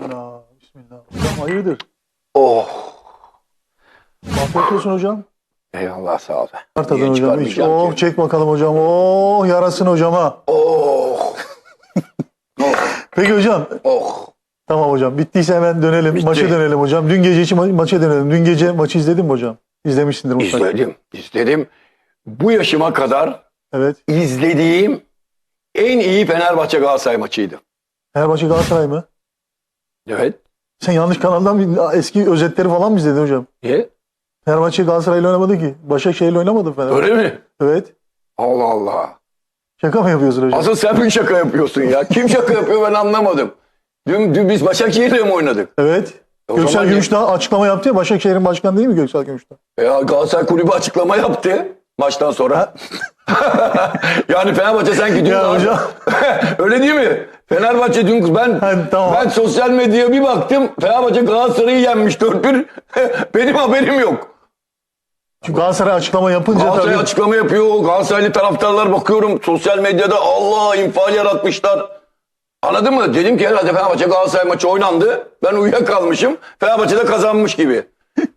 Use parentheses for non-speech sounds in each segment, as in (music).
Bismillah. Bismillah. Hocam hayırdır? Oh. Olsun hocam. Eyvallah sağ ol. Var tadın Niye hocam. Hiç. Oh ki? çek bakalım hocam. Oh yarasın hocama. Oh. oh. (laughs) Peki hocam. Oh. Tamam hocam. Bittiyse hemen dönelim. Bitti. Maça dönelim hocam. Dün gece için ma- maça dönelim. Dün gece maçı izledin mi hocam? İzlemişsindir mutlaka. İzledim. İzledim. Bu yaşıma kadar Evet. izlediğim en iyi Fenerbahçe Galatasaray maçıydı. Fenerbahçe Galatasaray mı? Evet. Sen yanlış kanaldan bir eski özetleri falan mı izledin hocam? Niye? Fenerbahçe Galatasaray'la oynamadı ki. Başakşehir'le oynamadı Fenerbahçe. Öyle mi? Evet. Allah Allah. Şaka mı yapıyorsun hocam? Asıl sen bir şaka yapıyorsun ya. Kim şaka yapıyor ben anlamadım. Dün, dün biz Başakşehir'le mi oynadık? Evet. O Göksel zaman Gümüşdağ açıklama yaptı ya. Başakşehir'in başkanı değil mi Göksel Gümüşdağ? Ya Galatasaray kulübü açıklama yaptı maçtan sonra. (laughs) (laughs) yani Fenerbahçe sanki dün Ya hocam. (laughs) Öyle değil mi? Fenerbahçe dün ben Ha, tamam. ben sosyal medyaya bir baktım. Fenerbahçe Galatasaray'ı yenmiş 4-1. (laughs) Benim haberim yok. Çünkü Galatasaray açıklama yapınca Galatasaray tabii. açıklama yapıyor. Galatasaraylı taraftarlar bakıyorum sosyal medyada Allah infial yaratmışlar. Anladın mı? Dedim ki herhalde Fenerbahçe Galatasaray maçı oynandı. Ben uyuyakalmışım. Fenerbahçe de kazanmış gibi.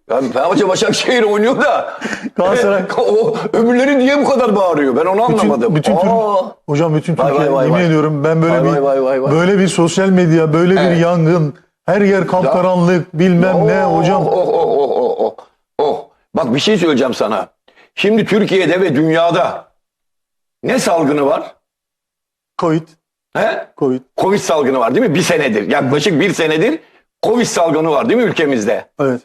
Yani Fenerbahçe Başakşehir oynuyor da Galatasaray- (laughs) o öbürleri niye bu kadar bağırıyor? Ben onu anlamadım. bütün Türk- Aa, Hocam bütün Türkiye vay vay yemin vay. ediyorum ben böyle Vay bir vay vay vay böyle bir sosyal medya, böyle bir Evet. yangın, her yer kapkaranlık, bilmem ne oh, hocam. Oh, oh, oh, oh, oh, oh. Bak bir şey söyleyeceğim sana. Şimdi Türkiye'de ve dünyada ne salgını var? Covid, He? Covid. Covid salgını var değil mi? Bir senedir. Yaklaşık bir senedir Covid salgını var değil mi ülkemizde? Evet.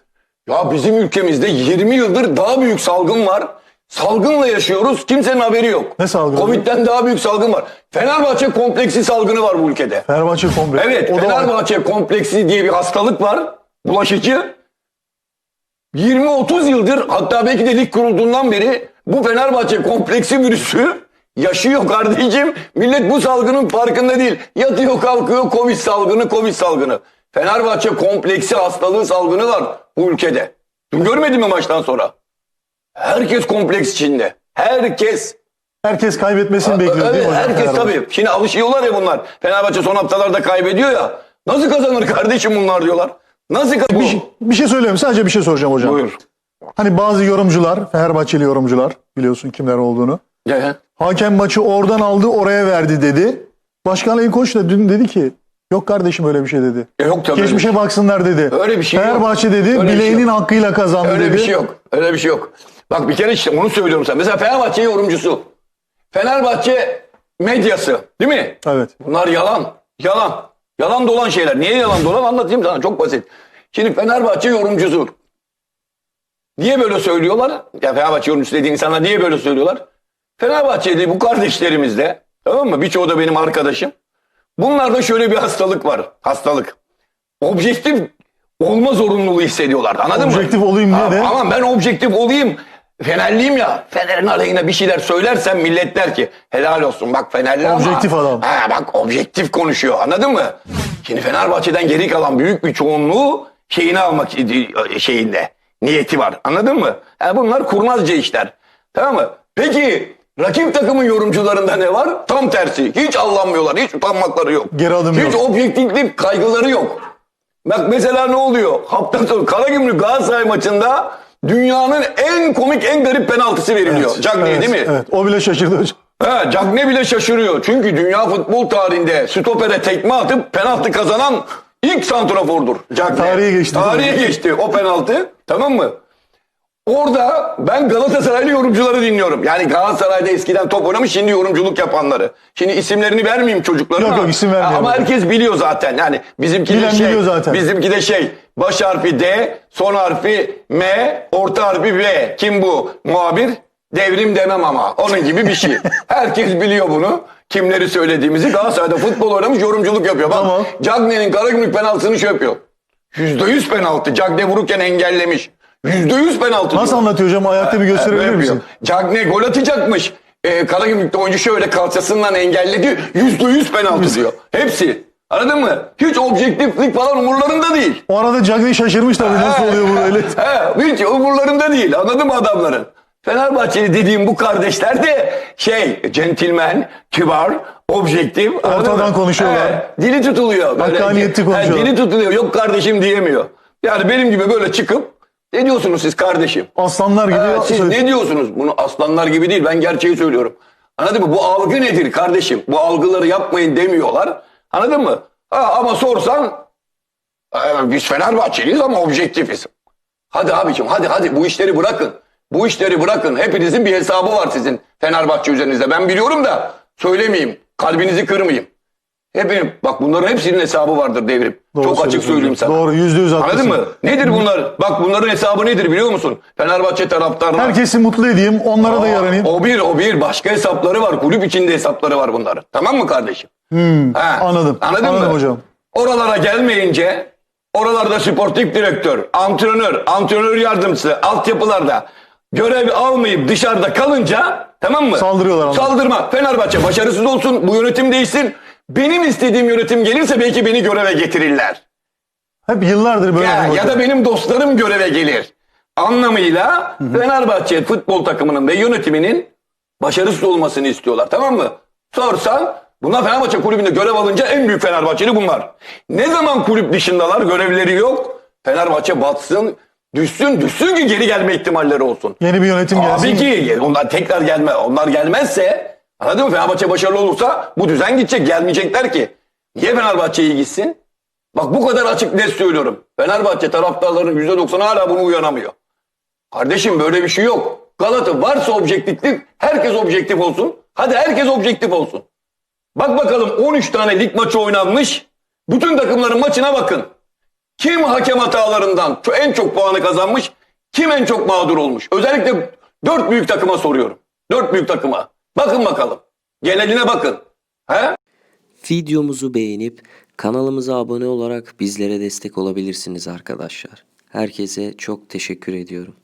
Ya bizim ülkemizde 20 yıldır daha büyük salgın var. Salgınla yaşıyoruz. Kimsenin haberi yok. Ne salgını? Covid'den daha büyük salgın var. Fenerbahçe kompleksi salgını var bu ülkede. Fenerbahçe komple. Evet, O Fenerbahçe kompleksi diye bir hastalık var. Bulaşıcı. 20-30 yıldır hatta belki de lig kurulduğundan beri bu Fenerbahçe kompleksi virüsü (laughs) yaşıyor kardeşim. Millet bu salgının farkında değil. Yatıyor kalkıyor Covid salgını, Covid salgını. Fenerbahçe kompleksi hastalığı salgını var bu ülkede. Dün görmedin mi maçtan sonra? Herkes kompleks içinde. Herkes. herkes kaybetmesini bekliyor değil mi Evet, hocam? herkes tabii. Şimdi alışıyorlar ya bunlar. Fenerbahçe son haftalarda kaybediyor ya. Nasıl kazanır kardeşim bunlar diyorlar. Nasıl kazanır? Bir, şey- bir şey söyleyeyim. Sadece bir şey soracağım hocam. Buyur. Hani bazı yorumcular, Fenerbahçeli yorumcular biliyorsun kimler olduğunu. Ya, Hakem maçı oradan aldı oraya verdi dedi. Başkan Ali Koç da dün dedi ki yok kardeşim öyle bir şey dedi. ya yok tabii. Geçmişe baksınlar dedi. Öyle bir şey yok. Fenerbahçe dedi Öyle şey bileğinin yok. hakkıyla kazandı Öyle dedi. bir şey yok. Öyle bir şey yok. Bak bir kere işte onu söylüyorum sana. Mesela Fenerbahçe yorumcusu. Fenerbahçe medyası. Değil mi? Evet. Bunlar yalan. Yalan. Yalan dolan şeyler. Niye yalan dolan anlatayım sana. Çok basit. Şimdi Fenerbahçe yorumcusu. Niye böyle söylüyorlar? Ya Fenerbahçe yorumcusu dediğin insanlar niye böyle söylüyorlar? Fenerbahçeli bu kardeşlerimiz de tamam mı? Birçoğu da benim arkadaşım. Bunlarda şöyle bir hastalık var. Hastalık. Objektif olma zorunluluğu hissediyorlar. Anladın mı? Objektif olayım diye de- Ama ben objektif olayım. Fenerliyim ya. Fener'in aleyhine bir şeyler söylersem millet der ki helal olsun bak Fenerli ama. Objektif adam. Ha, bak objektif konuşuyor anladın mı? Şimdi Fenerbahçe'den geri kalan büyük bir çoğunluğu şeyini almak şeyinde. Niyeti var anladın mı? Yani bunlar kurnazca işler. Tamam mı? Peki rakip takımın yorumcularında ne var? Tam tersi. Hiç allanmıyorlar. Hiç utanmakları yok. Geri adım Hiç yok. objektiflik kaygıları yok. Bak mesela ne oluyor? Hafta sonu Karagümrük Galatasaray maçında dünyanın en komik en garip penaltısı veriliyor. Cagney'e Evet, değil mi? Evet. O bile şaşırdı hocam. He, Cagney bile şaşırıyor. Çünkü dünya futbol tarihinde stopere tekme atıp penaltı kazanan ilk santrafordur. Cagney. Tarihe geçti. Tarihe geçti o penaltı. Tamam mı? Orada ben Galatasaraylı yorumcuları dinliyorum. Yani Galatasaray'da eskiden top oynamış şimdi yorumculuk yapanları. Şimdi isimlerini vermeyeyim çocukların Yok, ama, yok, isim vermeyelim. ama herkes biliyor zaten. Yani bizimki de Bilen şey, biliyor zaten. bizimki de şey baş harfi D, son harfi M, orta harfi B. Kim bu muhabir? Devrim demem ama. Onun gibi bir şey. (laughs) herkes biliyor bunu. Kimleri söylediğimizi. Galatasaray'da futbol oynamış yorumculuk yapıyor. Bak Tamam. Cagney'in Karagümrük penaltısını şey yapıyor. %100 penaltı. Cagney vururken engellemiş. %100 penaltı Nasıl diyor. anlatıyor hocam? Ayakta bir gösterebilir Böyle misin? Cagney gol atacakmış. Ee, Karagümrük'te oyuncu şöyle kalçasından engelledi. %100 penaltı diyor. Hepsi. Anladın mı? Hiç objektiflik falan umurlarında değil. O arada Cagney şaşırmış tabii nasıl oluyor bu öyle. He, hiç umurlarında değil. Anladın mı adamların? Fenerbahçeli dediğim bu kardeşler de şey centilmen, kibar, objektif. Ortadan konuşuyorlar. He, dili tutuluyor. Hakkaniyetli he, konuşuyorlar. dili tutuluyor. Yok kardeşim diyemiyor. Yani benim gibi böyle çıkıp ne diyorsunuz siz kardeşim? Aslanlar gibi. Ha, siz ne diyorsunuz? Bunu aslanlar gibi değil. Ben gerçeği söylüyorum. Anladın mı? Bu algı nedir kardeşim? Bu algıları yapmayın demiyorlar. Anladın mı? Ha, ama sorsan "Ee, biz Fenerbahçeliyiz ama objektifiz. Hadi abicim hadi hadi bu işleri bırakın. Bu işleri bırakın. Hepinizin bir hesabı var sizin Fenerbahçe üzerinizde. Ben biliyorum da söylemeyeyim. Kalbinizi kırmayayım. Hepim, bak bunların hepsinin hesabı vardır devrim. Doğru Çok açık söyleyeyim sana. Doğru, yüzde yüz haklısın. Anladın mı? Nedir bunlar? Bak bunların hesabı nedir biliyor musun? Fenerbahçe taraftarlar. Herkesi mutlu edeyim. Onlara da yaranayım. O bir, o bir. Başka hesapları var. Kulüp içinde hesapları var bunların. Tamam mı kardeşim? Ha, Hmm, anladım. Anladın Anladım mı? hocam. Oralara gelmeyince oralarda sportif direktör, antrenör, antrenör yardımcısı, altyapılarda görev almayıp dışarıda kalınca tamam mı? Saldırıyorlar ama. Saldırma. Fenerbahçe başarısız olsun, bu yönetim değişsin. Benim istediğim yönetim gelirse belki beni göreve getirirler. Hep yıllardır böyle. Ya, ya da benim dostlarım göreve gelir. Anlamıyla Fenerbahçe futbol takımının ve yönetiminin başarısız olmasını istiyorlar. Tamam mı? Sorsan bunlar Fenerbahçe kulübünde görev alınca en büyük Fenerbahçeli bunlar. Ne zaman kulüp dışındalar görevleri yok. Fenerbahçe batsın, düşsün, düşsün ki geri gelme ihtimalleri olsun. Yeni bir yönetim gelsin. Abi ki onlar tekrar gelme. Onlar gelmezse anladın mı? Fenerbahçe başarılı olursa bu düzen gidecek. Gelmeyecekler ki. Niye Fenerbahçe gitsin? Bak bu kadar açık net söylüyorum. Fenerbahçe taraftarlarının %90'ı hala bunu uyanamıyor. Kardeşim böyle bir şey yok. Galata varsa objektiflik herkes objektif olsun. Hadi herkes objektif olsun. Bak bakalım 13 tane lig maçı oynanmış. Bütün takımların maçına bakın. Kim hakem hatalarından en çok puanı kazanmış? Kim en çok mağdur olmuş? Özellikle dört büyük takıma soruyorum. Dört büyük takıma. Bakın bakalım. Geneline bakın. He? Videomuzu beğenip kanalımıza abone olarak bizlere destek olabilirsiniz arkadaşlar. Herkese çok teşekkür ediyorum.